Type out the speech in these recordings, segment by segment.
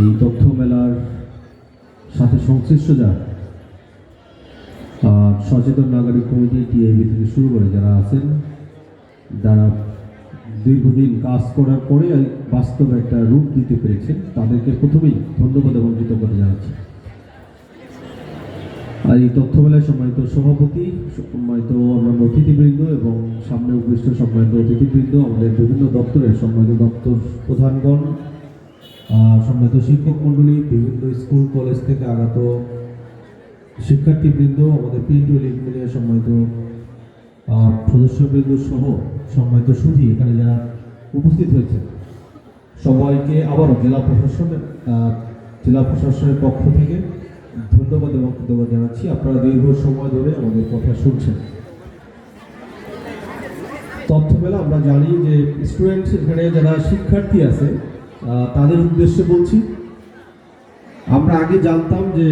এই তথ্য মেলার সাথে সংশ্লিষ্ট যারা সচেতন নাগরিক কমিটি, টিআইবি থেকে শুরু করে যারা আছেন, যারা দীর্ঘদিন কাজ করার পরে বাস্তবে একটা রূপ দিতে পেরেছেন, তাদেরকে প্রথমেই ধন্যবাদ এবং কৃতজ্ঞতা জানাচ্ছি। আর এই তথ্য মেলায় সম্মানিত সভাপতি, সম্মানিত অন্যান্য অতিথিবৃন্দ এবং সামনে উপবিষ্ট সম্মানিত অতিথিবৃন্দ, আমাদের বিভিন্ন দপ্তরের সম্মানিত দপ্তর প্রধানগণ সম্মানিত শিক্ষক মণ্ডলী বিভিন্ন স্কুল কলেজ থেকে আগত শিক্ষার্থীবৃন্দ আমাদের মিডিয়া সম্মানিত আহ, সদস্যবৃন্দ সহ সম্মানিত সুধী এখানে যারা উপস্থিত হয়েছে সবাইকে আবারও জেলা প্রশাসনের জেলা প্রশাসনের পক্ষ থেকে ধন্যবাদ এবং কৃতজ্ঞতা জানাচ্ছি। আপনারা দীর্ঘ সময় ধরে আমাদের কথা শুনছেন। তথ্য মেলা আমরা জানি যে স্টুডেন্টস এখানে যারা শিক্ষার্থী আছে তাদের উদ্দেশ্যে বলছি, আমরা আগে জানতাম যে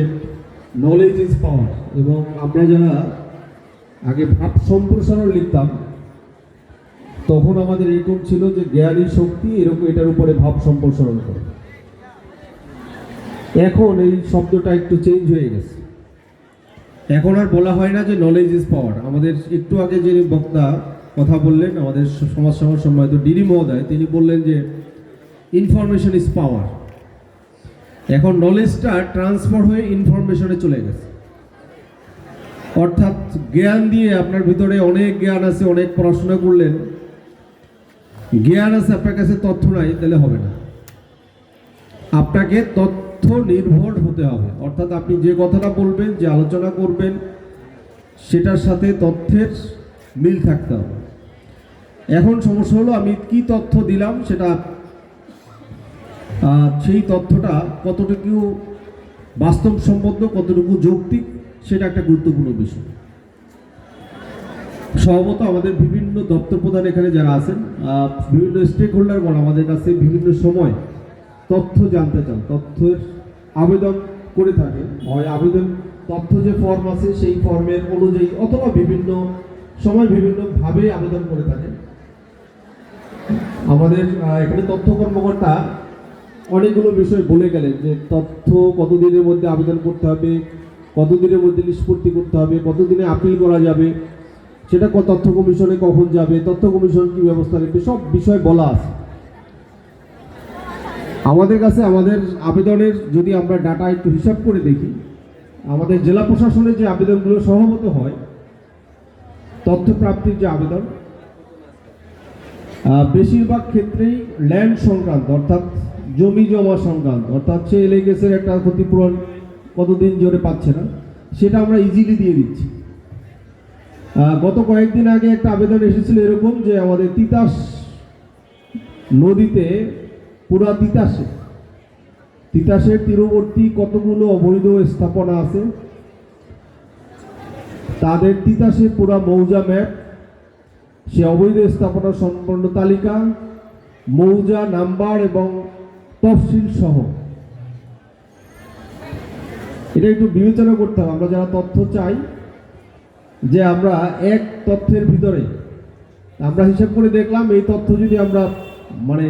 নলেজ ইজ পাওয়ার এবং আমরা যারা আগে ভাব সম্প্রসারণ লিখতাম, তখন আমাদের এরকম ছিল যে জ্ঞানী শক্তি এরকম এটার উপরে ভাব সম্প্রসারণ করে। এখন এই শব্দটা একটু চেঞ্জ হয়ে গেছে। এখন আর বলা হয় না যে নলেজ ইজ পাওয়ার আমাদের একটু আগে যে বক্তা কথা বললেন, আমাদের সমাজ সমাজ সম্মানিত ডিডি মহোদয়, তিনি বললেন যে ইনফরমেশন ইজ পাওয়ার এখন নলেজটা ট্রান্সফার হয়ে ইনফরমেশনে চলে গেছে। অর্থাৎ জ্ঞান দিয়ে আপনার ভিতরে অনেক জ্ঞান আছে, অনেক পড়াশোনা করলেন। জ্ঞান আছে, আপনার কাছে তথ্য নাই, তাহলে হবে না। আপনাকে তথ্য নির্ভর হতে হবে। অর্থাৎ আপনি যে কথাটা বলবেন, যে আলোচনা করবেন, সেটার সাথে তথ্যের মিল থাকতে হবে। এখন সমস্যা হলো, আমি কি তথ্য দিলাম, সেটা সেই তথ্যটা কতটুকু বাস্তবসম্মত, কতটুকু যৌক্তিক, সেটা একটা গুরুত্বপূর্ণ বিষয়। সম্ভবত আমাদের বিভিন্ন দপ্তর প্রধান এখানে যারা আছেন বিভিন্ন স্টেক হোল্ডারগণ আমাদের কাছে বিভিন্ন সময় তথ্য জানতে চান, তথ্যের আবেদন করে থাকে হয় আবেদন, তথ্য যে ফর্ম আছে, সেই ফর্মের অনুযায়ী অথবা বিভিন্ন সময় বিভিন্নভাবে আবেদন করে থাকে আমাদের এখানে তথ্য কর্মকর্তা অনেকগুলো বিষয় বলে গেলেন যে তথ্য কতদিনের মধ্যে আবেদন করতে হবে, কতদিনের মধ্যে নিষ্পত্তি করতে হবে, কতদিনে আপিল করা যাবে, সেটা তথ্য কমিশনে কখন যাবে, তথ্য কমিশন কি ব্যবস্থা নেবে, সব বিষয় বলা আছে। আমাদের কাছে আমাদের আবেদনের যদি আমরা ডাটা একটু হিসাব করে দেখি, আমাদের জেলা প্রশাসনের যে আবেদনগুলো সহমত হয় তথ্য প্রাপ্তির যে আবেদন বেশিরভাগ ক্ষেত্রেই ল্যান্ড সংক্রান্ত, অর্থাৎ জমি জমা সংক্রান্ত অর্থাৎ সে এলেগেসের একটা ক্ষতিপূরণ কতদিন জোরে পাচ্ছে না, সেটা আমরা ইজিলি দিয়ে দিচ্ছি। গত কয়েকদিন আগে একটা আবেদন এসেছিল এরকম যে আমাদের তিতাস নদীতে, পুরা তিতাসে, তিতাসের তীরবর্তী কতগুলো অবৈধ স্থাপনা আছে, তাদের তিতাসে পুরা মৌজা ম্যাপ, সে অবৈধ স্থাপনা সম্পন্ন তালিকা, মৌজা নাম্বার এবং তফসিল সহ। এটা একটু বিবেচনা করতে হবে, আমরা যারা তথ্য চাই, যে আমরা এক তথ্যের ভিতরে, আমরা হিসাব করে দেখলাম এই তথ্য যদি আমরা মানে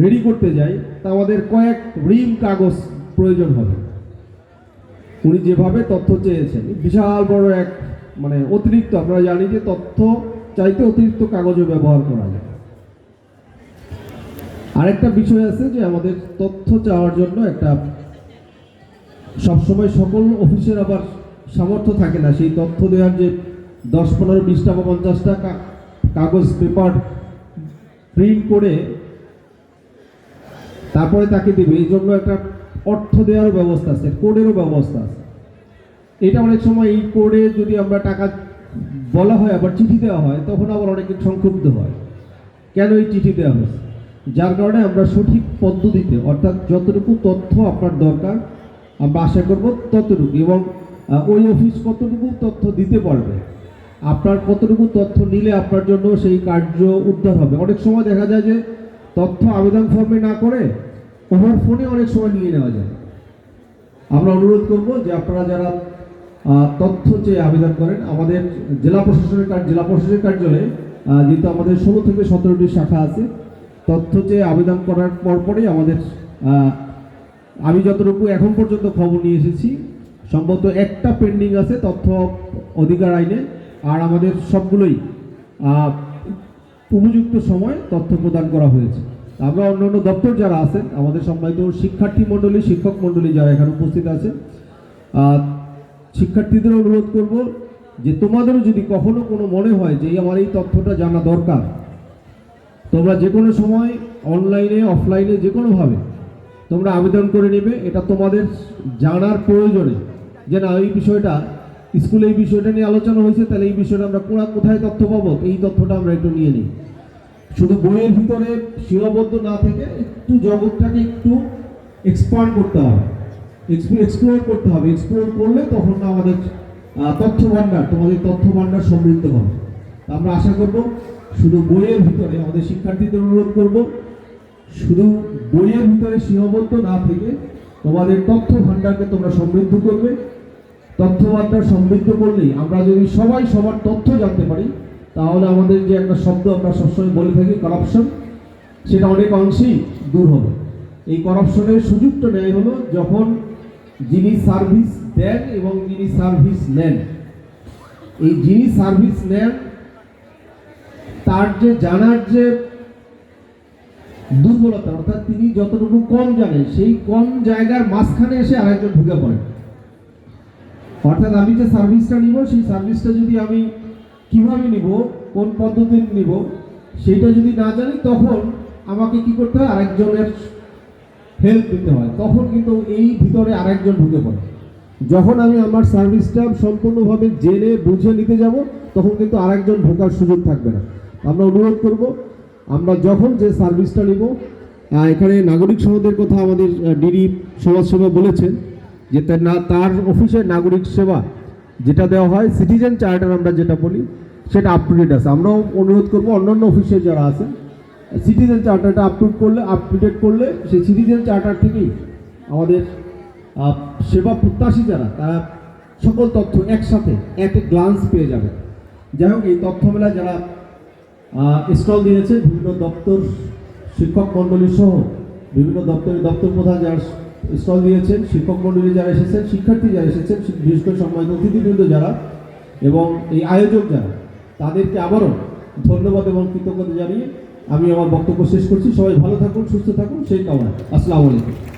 রেডি করতে যাই, তা আমাদের কয়েক রিম কাগজ প্রয়োজন হবে। উনি যেভাবে তথ্য চেয়েছেন, বিশাল বড় এক মানে অতিরিক্ত, আমরা জানি যে তথ্য চাইতে অতিরিক্ত কাগজও ব্যবহার করা যায়। আরেকটা বিষয় আছে যে আমাদের তথ্য চাওয়ার জন্য একটা সবসময় সকল অফিসের আবার সামর্থ্য থাকে না। সেই তথ্য দেওয়ার যে দশ, পনেরো, বিশটা বা পঞ্চাশটা কাগজ, পেপার প্রিন্ট করে তারপরে তাকে দেবে। এই জন্য একটা অর্থ দেওয়ারও ব্যবস্থা আছে, কোডেরও ব্যবস্থা আছে। এটা অনেক সময় এই কোডে যদি আমরা টাকা বলা হয়, আবার চিঠি দেওয়া হয়, তখন আবার অনেকে সংক্ষুব্ধ হয়। কেন এই চিঠি দেওয়া হয়েছে? যার কারণে আমরা সঠিক পদ্ধতিতে, অর্থাৎ যতটুকু তথ্য আপনার দরকার, আমরা আশা করব ততটুকু এবং ওই অফিস কতটুকু তথ্য দিতে পারবে। আপনার কতটুকু তথ্য নিলে আপনার জন্য সেই কার্য উদ্ধার হবে। অনেক সময় দেখা যায় যে তথ্য আবেদন ফর্মে না করে ওভার ফোনে অনেক সময় নিয়ে নেওয়া যায়। আমরা অনুরোধ করব যে আপনারা যারা তথ্য চেয়ে আবেদন করেন, আমাদের জেলা প্রশাসনের জেলা প্রশাসনের কার্যালয়ে যেহেতু আমাদের ষোলো থেকে সতেরোটি শাখা আছে তথ্য চেয়ে আবেদন করার পরপরই আমাদের আমি যতটুকু এখন পর্যন্ত খবর নিয়ে এসেছি সম্ভবত একটা পেন্ডিং আছে তথ্য অধিকার আইনে আর আমাদের সবগুলোই উপযুক্ত সময় তথ্য প্রদান করা হয়েছে। আমরা অন্য অন্য দপ্তর যারা আছেন আমাদের সম্মানিত শিক্ষার্থী মণ্ডলী শিক্ষক মণ্ডলী যারা এখানে উপস্থিত আহ, শিক্ষার্থীদের অনুরোধ করব যে তোমাদেরও যদি কখনো কোনো মনে হয় যে আমার এই তথ্যটা জানা দরকার তোমরা যে কোনো সময় অনলাইনে, অফলাইনে যে কোনোভাবে তোমরা আবেদন করে নেবে। এটা তোমাদের জানার প্রয়োজনে। যে না, এই বিষয়টা, স্কুলে এই বিষয়টা নিয়ে আলোচনা হয়েছে, তাহলে এই বিষয়টা আমরা কোনা- কোথায় তথ্য পাবো? এই তথ্যটা আমরা একটু নিয়ে নিই। শুধু বইয়ের ভিতরে সীমাবদ্ধ না থেকে একটু জগৎটাকে একটু এক্সপান্ড করতে হবে। এক্সপ্লোর করতে হবে। এক্সপ্লোর করলে তখন আমাদের তথ্য ভাণ্ডার তোমাদের তথ্য ভাণ্ডার সমৃদ্ধ হবে। আমরা আশা করব শুধু বইয়ের ভিতরে আমাদের শিক্ষার্থীদের অনুরোধ করব, শুধু বইয়ের ভিতরে সীমাবদ্ধ না থেকে তোমাদের তথ্য ভাণ্ডারকে তোমরা সমৃদ্ধ করবে। তথ্য সমৃদ্ধ করলেই আমরা যদি সবাই সবার তথ্য জানতে পারি, তাহলে আমাদের যে একটা শব্দ আমরা সবসময় বলে থাকি করাপশন সেটা অনেক অংশেই দূর হবে। এই করাপশনের সুযোগটা নেয় হলো যখন যিনি সার্ভিস দেন এবং যিনি সার্ভিস নেন। এই যিনি সার্ভিস নেন তার যে জানার যে দুর্বলতা, অর্থাৎ তিনি যতটুকু কম জানেন, সেই কম জায়গার মাঝখানে এসে আরেকজন ঢুকে পড়ে অর্থাৎ আমি যে সার্ভিসটা নিব, সেই সার্ভিসটা যদি আমি কীভাবে নিব, কোন পদ্ধতিতে নিব সেটা যদি না জানি, তখন আমাকে কি করতে হয়? আরেকজনের হেল্প দিতে হয়। তখন কিন্তু এই ভিতরে আরেকজন ঢুকে পড়ে। যখন আমি আমার সার্ভিসটা সম্পূর্ণভাবে জেনে, বুঝে নিতে যাব, তখন কিন্তু আরেকজন ঢোকার সুযোগ থাকবে না। আমরা অনুরোধ করব, আমরা যখন যে সার্ভিসটা নিব এখানে নাগরিক সনদের কথা আমাদের ডিডি সমাজসেবা বলেছেন, যে তার না, তার অফিসের নাগরিক সেবা যেটা দেওয়া হয়, সিটিজেন চার্টার আমরা যেটা বলি, সেটা আপ টু ডেট আছে। আমরাও অনুরোধ করব, অন্যান্য অফিসে যারা আছেন, সিটিজেন চার্টারটা আপলোড করলে আপ টু ডেট করলে, সেই সিটিজেন চার্টার থেকেই আমাদের সেবা প্রত্যাশী যারা, তারা সকল তথ্য একসাথে, এক গ্লান্স পেয়ে যাবে। যাই হোক, এই তথ্য মেলা যারা স্টল দিয়েছে বিভিন্ন দপ্তর, শিক্ষক মণ্ডলী সহ বিভিন্ন দপ্তরের দপ্তর প্রধান যারা স্টল দিয়েছেন, শিক্ষক মণ্ডলী যারা এসেছেন, শিক্ষার্থী যারা এসেছেন বিশেষ করে সম্মানিত অতিথিবৃন্দ যারা এবং এই আয়োজক যারা, তাদেরকে আবারও ধন্যবাদ এবং কৃতজ্ঞতা জানিয়ে আমি আমার বক্তব্য শেষ করছি। সবাই ভালো থাকুন, সুস্থ থাকুন, সেই কামনা আসসালামু আলাইকুম।